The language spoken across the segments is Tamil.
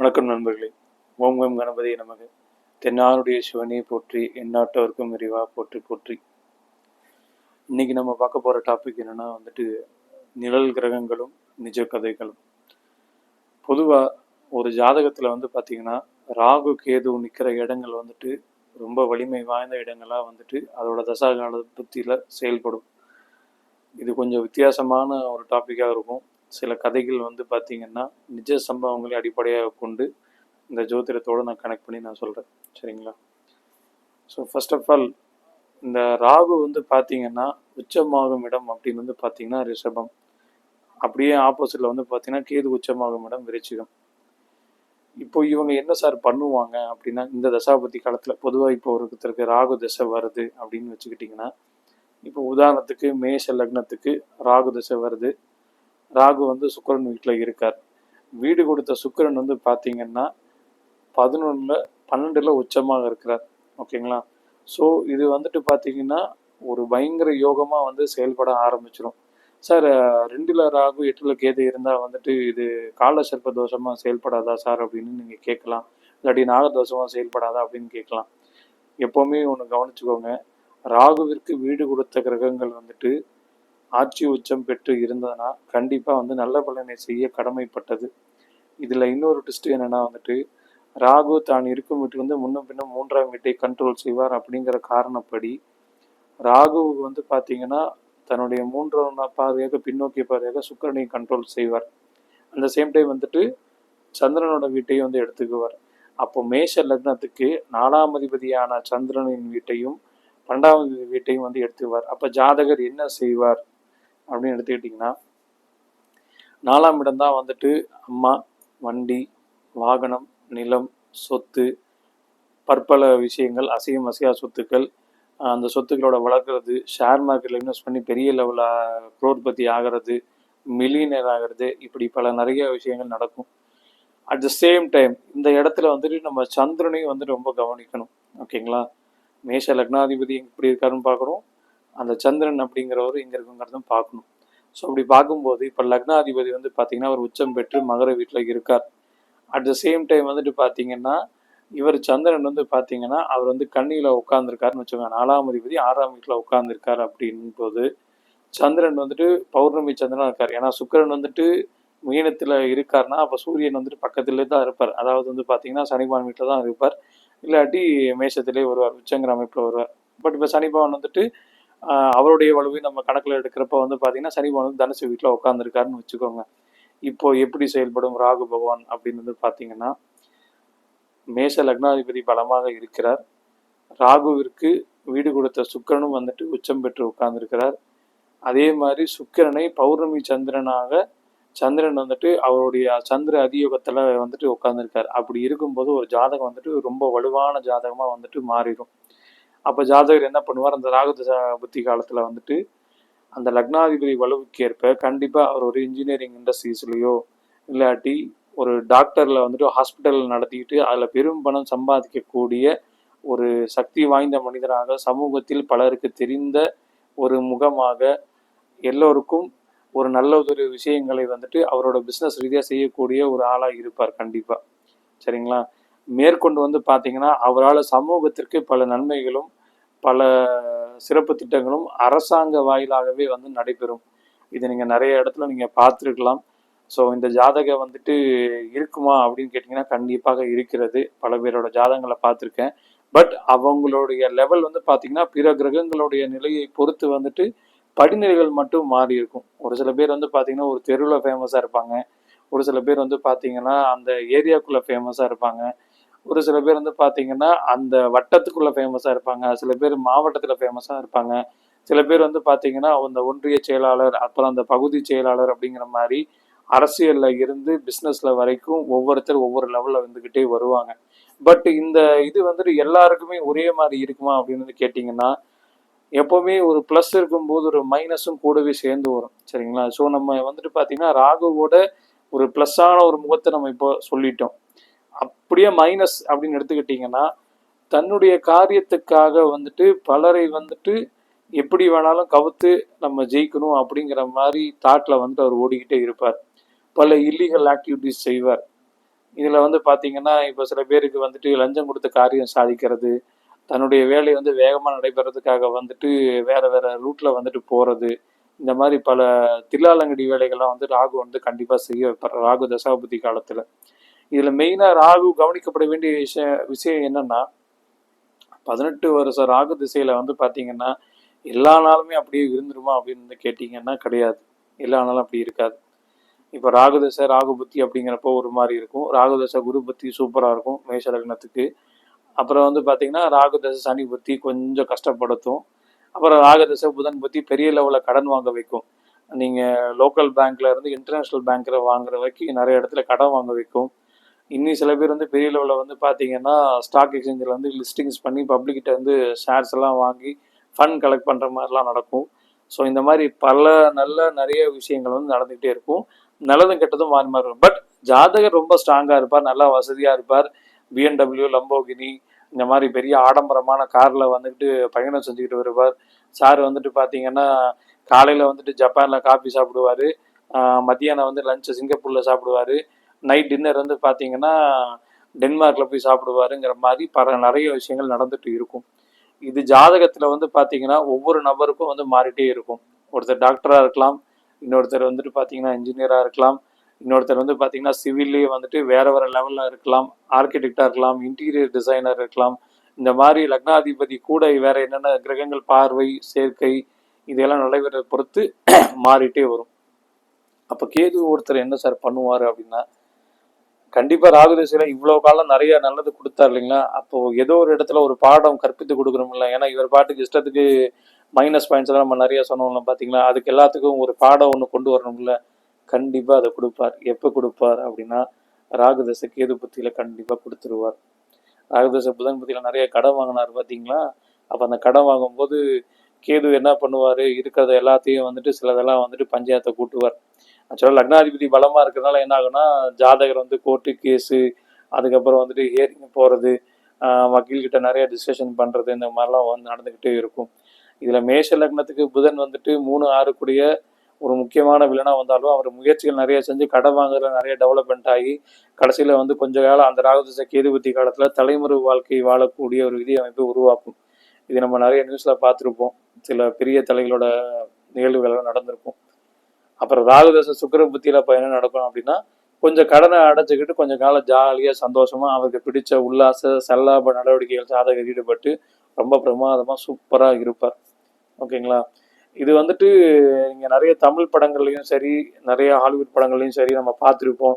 வணக்கம் நண்பர்களே. ஓம் ஓம் கணபதி நமக்கு தென்னாருடைய சிவனே போற்றி எந்நாட்டவருக்கும் விரிவா போற்றி போற்றி. இன்னைக்கு நம்ம பார்க்க போகிற டாபிக் என்னென்னா வந்துட்டு நிழல் கிரகங்களும் நிஜ கதைகளும். பொதுவாக ஒரு ஜாதகத்தில் வந்து பார்த்திங்கன்னா ராகு கேது நிற்கிற இடங்கள் வந்துட்டு ரொம்ப வலிமை வாய்ந்த இடங்களாக வந்துட்டு அதோட தசாகால புத்தியில செயல்படும். இது கொஞ்சம் வித்தியாசமான ஒரு டாப்பிக்காக இருக்கும். சில கதைகள் வந்து பார்த்திங்கன்னா நிஜ சம்பவங்களை அடிப்படையாக கொண்டு இந்த ஜோதிடத்தோடு நான் கனெக்ட் பண்ணி நான் சொல்கிறேன் சரிங்களா? ஸோ ஃபர்ஸ்ட் ஆஃப் ஆல் இந்த ராகு வந்து பார்த்தீங்கன்னா உச்சமாகும் இடம் அப்படின்னு வந்து பார்த்தீங்கன்னா ரிஷபம். அப்படியே ஆப்போசிட்டில் வந்து பார்த்தீங்கன்னா கேது உச்சமாகும் இடம் விருச்சிகம். இப்போ இவங்க என்ன சார் பண்ணுவாங்க அப்படின்னா இந்த தசாபதி காலத்தில் பொதுவாக இப்போ ஒருத்தருக்கு ராகு திசை வருது அப்படின்னு வச்சுக்கிட்டிங்கன்னா இப்போ உதாரணத்துக்கு மேஷ லக்னத்துக்கு ராகு திசை வருது. ராகு வந்து சுக்கரன் வீட்டில் இருக்கார். வீடு கொடுத்த சுக்கரன் வந்து பார்த்தீங்கன்னா பதினொன்றில் பன்னெண்டில் உச்சமாக இருக்கிறார். ஓகேங்களா? ஸோ இது வந்துட்டு பார்த்தீங்கன்னா ஒரு பயங்கர யோகமாக வந்து செயல்பட ஆரம்பிச்சிடும் சார் ரெண்டில் ராகு எட்டில் கேது இருந்தால் வந்துட்டு இது கால சர்ப்ப தோஷமாக செயல்படாதா சார் அப்படின்னு நீங்கள் கேட்கலாம். இல்லாட்டி நாகதோஷமாக செயல்படாதா அப்படின்னு கேட்கலாம். எப்போவுமே ஒன்று கவனிச்சுக்கோங்க. ராகுவிற்கு வீடு கொடுத்த கிரகங்கள் வந்துட்டு ஆட்சி உச்சம் பெற்று இருந்ததுன்னா கண்டிப்பாக வந்து நல்ல பலனை செய்ய கடமைப்பட்டது. இதில் இன்னொரு ட்விஸ்ட் என்னென்னா வந்துட்டு ராகு தான் இருக்கும் வீட்டுக்கு வந்து முன்னும் பின்னும் மூன்றாம் வீட்டை கண்ட்ரோல் செய்வார் அப்படிங்கிற காரணப்படி ராகு வந்து பார்த்தீங்கன்னா தன்னுடைய மூன்றாம் பார்வையாக பின்னோக்கிய பார்வையாக சுக்கரனை கண்ட்ரோல் செய்வார். அந்த சேம் டைம் வந்துட்டு சந்திரனோட வீட்டையும் வந்து எடுத்துக்குவார். அப்போ மேஷ லக்னத்துக்கு நாலாம் அதிபதியான சந்திரனின் வீட்டையும் பன்னெண்டாவது வீட்டையும் வந்து எடுத்துக்குவார். அப்போ ஜாதகர் என்ன செய்வார்? அப்படின்னு எடுத்துக்கிட்டிங்கன்னா நாலாம் இடம் தான் வந்துட்டு அம்மா வண்டி வாகனம் நிலம் சொத்து பற்பல விஷயங்கள் அசையும் அசையா சொத்துக்கள் அந்த சொத்துக்களோட வளர்க்குறது ஷேர் மார்க்கெட்டில் இன்வெஸ்ட் பண்ணி பெரிய லெவலில் குரோற்பத்தி ஆகிறது மில்லியனர் ஆகிறது இப்படி பல நிறைய விஷயங்கள் நடக்கும். அட் த சேம் டைம் இந்த இடத்துல வந்துட்டு நம்ம சந்திரனையும் வந்து ரொம்ப கவனிக்கணும். ஓகேங்களா மேஷ லக்னாதிபதி எப்படி இருக்காருன்னு பார்க்குறோம். அந்த சந்திரன் அப்படிங்கிறவர் இங்கே இருக்குங்கிறதும் பார்க்கணும். ஸோ அப்படி பார்க்கும்போது இப்போ லக்னாதிபதி வந்து பார்த்தீங்கன்னா அவர் உச்சம் பெற்று மகர வீட்டில் இருக்கார். அட் த சேம் டைம் வந்துட்டு பார்த்தீங்கன்னா இவர் சந்திரன் வந்து பார்த்தீங்கன்னா அவர் வந்து கண்ணியில் உட்காந்துருக்காருன்னு வச்சுக்கோங்க. நாலாம் அதிபதி ஆறாம் வீட்டில் உட்காந்துருக்கார் அப்படின் போது சந்திரன் வந்துட்டு பௌர்ணமி சந்திரன் இருக்கார். ஏன்னா சுக்கரன் வந்துட்டு மீனத்தில் இருக்கார்னா அப்போ சூரியன் வந்துட்டு பக்கத்துலேயே தான் இருப்பார். அதாவது வந்து பார்த்தீங்கன்னா சனிபான் வீட்டில் தான் இருப்பார். இல்லாட்டி மேஷத்திலே வருவார் உச்சங்கிற அமைப்பில் வருவார். பட் இப்போ சனிபவன் வந்துட்டு அவருடைய வலுவை நம்ம கணக்கில் எடுக்கிறப்ப வந்து பார்த்தீங்கன்னா சனி பகவான் தனுசு வீட்டில் உட்காந்துருக்காருன்னு வச்சுக்கோங்க. இப்போ எப்படி செயல்படும் ராகு பகவான் அப்படின்னு வந்து பார்த்தீங்கன்னா மேஷ லக்னாதிபதி பலமாக இருக்கிறார். ராகுவிற்கு வீடு கொடுத்த சுக்கரனும் வந்துட்டு உச்சம் பெற்று உட்கார்ந்துருக்கிறார் அதே மாதிரி சுக்கிரனை பௌர்ணமி சந்திரனாக சந்திரன் வந்துட்டு அவருடைய சந்திர அதியோகத்தில் வந்துட்டு உட்காந்துருக்கார் அப்படி இருக்கும்போது ஒரு ஜாதகம் வந்துட்டு ரொம்ப வலுவான ஜாதகமாக வந்துட்டு மாறிடும். அப்போ ஜாதகர் என்ன பண்ணுவார்? அந்த ராகு புத்தி காலத்தில் வந்துட்டு அந்த லக்னாதிபதி வலுவுக்கு ஏற்ப கண்டிப்பாக அவர் ஒரு இன்ஜினியரிங் இண்டஸ்ட்ரீஸ்லேயோ இல்லாட்டி ஒரு டாக்டரில் வந்துட்டு ஹாஸ்பிட்டல் நடத்திக்கிட்டு அதில் பெரும் பணம் சம்பாதிக்கக்கூடிய ஒரு சக்தி வாய்ந்த மனிதராக சமூகத்தில் பலருக்கு தெரிந்த ஒரு முகமாக எல்லோருக்கும் ஒரு நல்ல ஒரு விஷயங்களை வந்துட்டு அவரோட பிஸ்னஸ் ரீதியாக செய்யக்கூடிய ஒரு ஆளாக இருப்பார் கண்டிப்பாக சரிங்களா? மேற்கொண்டு வந்து பார்த்தீங்கன்னா அவரால் சமூகத்திற்கு பல நன்மைகளும் பல சிறப்பு திட்டங்களும் அரசாங்க வாயிலாகவே வந்து நடைபெறும். இது நீங்கள் நிறைய இடத்துல நீங்கள் பார்த்துருக்கலாம். ஸோ இந்த ஜாதகம் வந்துட்டு இருக்குமா அப்படின்னு கேட்டிங்கன்னா கண்டிப்பாக இருக்கிறது. பல பேரோட ஜாதகங்களை பார்த்துருக்கேன். பட் அவங்களுடைய லெவல் வந்து பார்த்தீங்கன்னா பிற கிரகங்களுடைய நிலையை பொறுத்து வந்துட்டு படிநிலைகள் மட்டும் மாறி இருக்கும். ஒரு சில பேர் வந்து பார்த்தீங்கன்னா ஒரு தெருவில் ஃபேமஸாக இருப்பாங்க. ஒரு சில பேர் வந்து பார்த்தீங்கன்னா அந்த ஏரியாக்குள்ளே ஃபேமஸாக இருப்பாங்க. ஒரு சில பேர் வந்து பார்த்தீங்கன்னா அந்த வட்டத்துக்குள்ளே ஃபேமஸாக இருப்பாங்க. சில பேர் மாவட்டத்தில் ஃபேமஸாக இருப்பாங்க. சில பேர் வந்து பார்த்தீங்கன்னா அந்த ஒன்றிய செயலாளர் அப்புறம் அந்த பகுதி செயலாளர் அப்படிங்கிற மாதிரி அரசியலில் இருந்து பிஸ்னஸில் வரைக்கும் ஒவ்வொருத்தர் ஒவ்வொரு லெவலில் வந்துக்கிட்டே வருவாங்க. பட் இந்த இது வந்துட்டு எல்லாருக்குமே ஒரே மாதிரி இருக்குமா அப்படின்னு வந்து கேட்டிங்கன்னா எப்போவுமே ஒரு ப்ளஸ் இருக்கும்போது ஒரு மைனஸும் கூடவே சேர்ந்து வரும். சரிங்களா? ஸோ நம்ம வந்துட்டு பார்த்தீங்கன்னா ராகுவோட ஒரு ப்ளஸ்ஸான ஒரு முகத்தை நம்ம இப்போ சொல்லிட்டோம். அப்படியே மைனஸ் அப்படின்னு எடுத்துக்கிட்டிங்கன்னா தன்னுடைய காரியத்துக்காக வந்துட்டு பலரை வந்துட்டு எப்படி வேணாலும் கவுத்து நம்ம ஜெயிக்கணும் அப்படிங்கிற மாதிரி தாட்டில் வந்துட்டு அவர் ஓடிக்கிட்டே இருப்பார். பல இல்லீகல் ஆக்டிவிட்டிஸ் செய்வார். இதில் வந்து பார்த்தீங்கன்னா இப்போ சில பேருக்கு வந்துட்டு லஞ்சம் கொடுத்த காரியம் சாதிக்கிறது தன்னுடைய வேலை வந்து வேகமாக நடைபெறதுக்காக வந்துட்டு வேற வேற ரூட்டில் வந்துட்டு போகிறது இந்த மாதிரி பல தில்லாலங்கடி வேலைகள்லாம் வந்து ராகு வந்து கண்டிப்பாக செய்ய வைப்பார் ராகு தசாபதி காலத்தில். இதில் மெயினாக ராகு கவனிக்கப்பட வேண்டிய விஷயம் விஷயம் என்னென்னா பதினெட்டு வருஷம் ராகு திசையில் வந்து பார்த்தீங்கன்னா எல்லா நாளுமே அப்படியே இருந்துருமா அப்படின்னு கேட்டிங்கன்னா கிடையாது. எல்லா நாளும் அப்படி இருக்காது. இப்போ ராகு தசை ராகு புத்தி அப்படிங்கிறப்போ ஒரு மாதிரி இருக்கும். ராகு தசை குரு புத்தி சூப்பராக இருக்கும் மேஷ லக்னத்துக்கு. அப்புறம் வந்து பார்த்தீங்கன்னா ராகுதசை சனி புத்தி கொஞ்சம் கஷ்டப்படுத்தும். அப்புறம் ராகு தசை புதன் புத்தி பெரிய லெவலில் கடன் வாங்க வைக்கும். நீங்கள் லோக்கல் பேங்க்ல இருந்து இன்டர்நேஷ்னல் பேங்க்கில் வாங்குற வரைக்கும் நிறைய இடத்துல கடன் வாங்க வைக்கும். இன்னும் சில பேர் வந்து பெரிய லெவலில் வந்து பார்த்தீங்கன்னா ஸ்டாக் எக்ஸ்சேஞ்சில் வந்து லிஸ்டிங்ஸ் பண்ணி பப்ளிக்கிட்ட வந்து ஷேர்ஸ் எல்லாம் வாங்கி ஃபண்ட் கலெக்ட் பண்ணுற மாதிரிலாம் நடக்கும். ஸோ இந்த மாதிரி பல நல்ல நிறைய விஷயங்கள் வந்து நடந்துகிட்டே இருக்கும். நல்லதும் கெட்டதும் மாறி மாறி பட் ஜாதகர் ரொம்ப ஸ்ட்ராங்காக இருப்பார் நல்லா வசதியாக இருப்பார். பிஎன்டபிள்யூ லம்போகினி இந்த மாதிரி பெரிய ஆடம்பரமான காரில் வந்துக்கிட்டு பயணம் செஞ்சுக்கிட்டு வருவார். சார் வந்துட்டு பார்த்தீங்கன்னா காலையில் வந்துட்டு ஜப்பானில் காஃபி சாப்பிடுவார். மத்தியானம் வந்து லஞ்சு சிங்கப்பூரில் சாப்பிடுவார். நைட் டின்னர் வந்து பார்த்தீங்கன்னா டென்மார்க்கில் போய் சாப்பிடுவாருங்கிற மாதிரி பல நிறைய விஷயங்கள் நடந்துட்டு இருக்கும். இது ஜாதகத்தில் வந்து பார்த்தீங்கன்னா ஒவ்வொரு நபருக்கும் வந்து மாறிட்டே இருக்கும். ஒருத்தர் டாக்டராக இருக்கலாம் இன்னொருத்தர் வந்துட்டு பார்த்தீங்கன்னா இன்ஜினியராக இருக்கலாம் இன்னொருத்தர் வந்து பார்த்தீங்கன்னா சிவில்லே வந்துட்டு வேற வேற லெவலில் இருக்கலாம் ஆர்கிடெக்டாக இருக்கலாம் இன்டீரியர் டிசைனர் இருக்கலாம். இந்த மாதிரி லக்னாதிபதி கூட வேற என்னென்ன கிரகங்கள் பார்வை சேர்க்கை இதெல்லாம் நடைபெறதை பொறுத்து மாறிட்டே வரும். அப்போ கேது ஒருத்தர் என்ன சார் பண்ணுவார் அப்படின்னா கண்டிப்பாக ராகுதசையில இவ்வளோ காலம் நிறைய நல்லது கொடுத்தார் இல்லைங்களா? அப்போ ஏதோ ஒரு இடத்துல ஒரு பாடம் கற்பித்து கொடுக்குறோம்ல ஏன்னா இவர் பாட்டுக்கு இஷ்டத்துக்கு மைனஸ் பாயிண்ட்ஸ் எல்லாம் நம்ம நிறைய சொன்னோம்ல பார்த்தீங்களா அதுக்கு எல்லாத்துக்கும் ஒரு பாடம் ஒன்று கொண்டு வரணும்ல கண்டிப்பாக அதை கொடுப்பார். எப்போ கொடுப்பார் அப்படின்னா ராகுதசை கேது புத்தியில் கண்டிப்பாக கொடுத்துருவார். ராகுதச புதன் புத்தியில் நிறைய கடன் வாங்கினார் பார்த்தீங்களா அப்போ அந்த கடன் வாங்கும்போது கேது என்ன பண்ணுவார்? இருக்கிறத எல்லாத்தையும் வந்துட்டு சிலதெல்லாம் வந்துட்டு பஞ்சாயத்தை கூட்டுவார். ஆக்சுவலாக லக்னாதிபதி பலமாக இருக்கிறதுனால என்ன ஆகுனா ஜாதகர் வந்து கோர்ட்டு கேஸு அதுக்கப்புறம் வந்துட்டு ஹியரிங் போகிறது வக்கீல்கிட்ட நிறைய டிஸ்கஷன் பண்ணுறது இந்த மாதிரிலாம் வந்து நடந்துக்கிட்டே இருக்கும். இதில் மேஷ லக்னத்துக்கு புதன் வந்துட்டு மூணு ஆறு கூடிய ஒரு முக்கியமான வில்லனாக வந்தாலும் அவர் முயற்சிகள் நிறைய செஞ்சு கடை வாங்குறதுல நிறைய டெவலப்மெண்ட் ஆகி கடைசியில் வந்து கொஞ்ச காலம் அந்த ராகுதிச கேதுபத்தி காலத்தில் தலைமுறை வாழ்க்கை வாழக்கூடிய ஒரு விதி அமைப்பு உருவாக்கும். இது நம்ம நிறைய நியூஸில் பார்த்துருப்போம். சில பெரிய தலைகளோட நிகழ்வுகள்லாம் நடந்திருக்கும். அப்புறம் ராகுதச சுக்கர புத்தியில் இப்போ என்ன நடக்கும் அப்படின்னா கொஞ்சம் கடனை அடைச்சிக்கிட்டு கொஞ்சம் காலம் ஜாலியாக சந்தோஷமாக அவருக்கு பிடிச்ச உல்லாச செல்லாப நடவடிக்கைகள் சாதகர் ஈடுபட்டு ரொம்ப பிரமாதமாக சூப்பராக இருப்பார். ஓகேங்களா? இது வந்துட்டு இங்க நிறைய தமிழ் படங்கள்லையும் சரி நிறைய ஹாலிவுட் படங்கள்லையும் சரி நம்ம பார்த்துருப்போம்.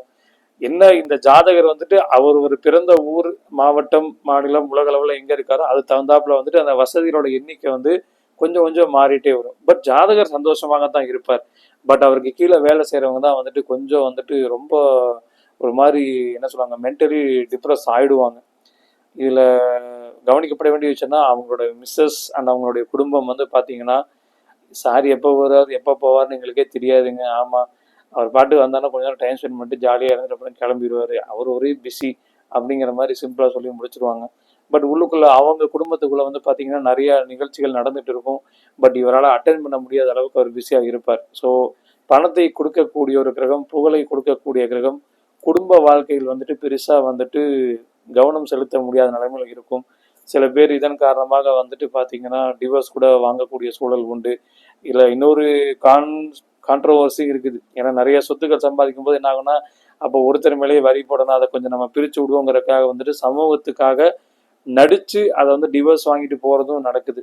என்ன இந்த ஜாதகர் வந்துட்டு அவர் ஒரு பிறந்த ஊர் மாவட்டம் மாநிலம் உலக அளவில் எங்கே இருக்காரோ அது தகுந்தாப்புல வந்துட்டு அந்த வசதிகளோட எண்ணிக்கை வந்து கொஞ்சம் கொஞ்சம் மாறிட்டே வரும். பட் ஜாதகர் சந்தோஷமாக தான் இருப்பார். பட் அவருக்கு கீழே வேலை செய்கிறவங்க தான் வந்துட்டு கொஞ்சம் வந்துட்டு ரொம்ப ஒரு மாதிரி என்ன சொல்லுவாங்க மென்டலி டிப்ரெஸ் ஆயிடுவாங்க. இதில் கவனிக்கப்பட வேண்டிய விஷயம்னா அவங்களோட மிஸ்ஸஸ் அண்ட் அவங்களுடைய குடும்பம் வந்து பார்த்தீங்கன்னா சார் எப்போ வருவார் எப்போ போவார்னு எங்களுக்கே தெரியாதுங்க. ஆமாம் அவர் பாட்டு வந்தாலும் கொஞ்ச நேரம் டைம் ஸ்பெண்ட் பண்ணிட்டு ஜாலியாக இருந்துட்டு அப்புறம் கிளம்பிடுவார். அவர் ஒரே பிஸி அப்படிங்கிற மாதிரி சிம்பிளாக சொல்லி முடிச்சிருவாங்க. பட் உள்ளுக்குள்ள அவங்க குடும்பத்துக்குள்ள வந்து பார்த்தீங்கன்னா நிறைய நிகழ்ச்சிகள் நடந்துட்டு இருக்கும். பட் இவரால் அட்டன் பண்ண முடியாத அளவுக்கு அவர் பிஸியாக இருப்பார். ஸோ பணத்தை கொடுக்கக்கூடிய ஒரு கிரகம் புகழை கொடுக்கக்கூடிய கிரகம் குடும்ப வாழ்க்கையில் வந்துட்டு பெருசாக வந்துட்டு கவனம் செலுத்த முடியாத நிலைமையில் இருக்கும். சில பேர் இதன் காரணமாக வந்துட்டு பார்த்தீங்கன்னா டிவோர்ஸ் கூட வாங்கக்கூடிய சூழல் உண்டு. இல்லை இன்னொரு கான் கான்ட்ரவர்சி இருக்குது. ஏன்னா நிறைய சொத்துக்கள் சம்பாதிக்கும் போது என்ன ஆகுனா அப்போ ஒருத்தர் மேலேயே வரி போடணும். அதை கொஞ்சம் நம்ம பிரித்து விடுவோங்கிறதுக்காக வந்துட்டு சமூகத்துக்காக நடித்து அதை வந்து டிவோர்ஸ் வாங்கிட்டு போகிறதும் நடக்குது.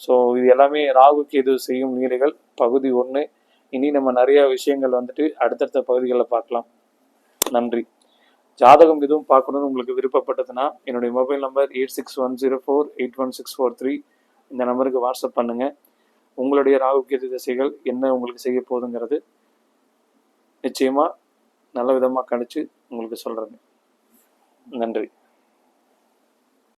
ஸோ இது எல்லாமே ராகுக்கு எது செய்யும் நீரைகள். பகுதி ஒன்று இனி நம்ம நிறைய விஷயங்கள் வந்துட்டு அடுத்தடுத்த பகுதிகளில் பார்க்கலாம். நன்றி. ஜாதகம் எதுவும் பார்க்கணும்னு உங்களுக்கு விருப்பப்பட்டதுன்னா என்னுடைய mobile number eight six one zero four eight one six four three இந்த நம்பருக்கு வாட்ஸ்அப் பண்ணுங்கள் உங்களுடைய ராகுக்கேது திசைகள் என்ன உங்களுக்கு செய்ய போகுதுங்கிறது நிச்சயமாக நல்ல விதமாக கணிச்சு உங்களுக்கு சொல்கிறேங்க நன்றி.